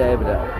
day, but.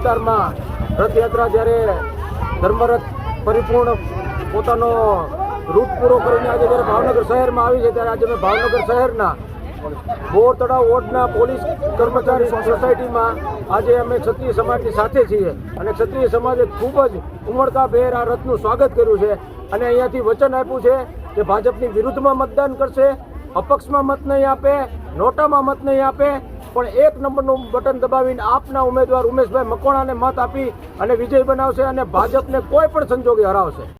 વિસ્તારમાં રથયાત્રા જ્યારે ધર્મરથ પરિપૂર્ણ પોતાનો રૂટ પૂરો કરીને આજે જ્યારે ભાવનગર શહેરમાં આવી છે, ત્યારે આજે અમે ભાવનગર શહેરના બોર તળાવ વોર્ડના પોલીસ કર્મચારી સોસાયટીમાં આજે અમે ક્ષત્રિય સમાજની સાથે છીએ અને ક્ષત્રિય સમાજે ખૂબ જ ઉમળકાભેર આ રથનું સ્વાગત કર્યું છે. અને અહીંયાથી વચન આપ્યું છે કે ભાજપની વિરુદ્ધમાં મતદાન કરશે, અપક્ષમાં મત નહીં આપે, નોટામાં મત નહીં આપે પણ એક નંબરનું બટન દબાવીને આપના ઉમેદવાર ઉમેશભાઈ મકોણાને મત આપી અને વિજય બનાવશે અને ભાજપને કોઈ પણ સંજોગે હરાવશે.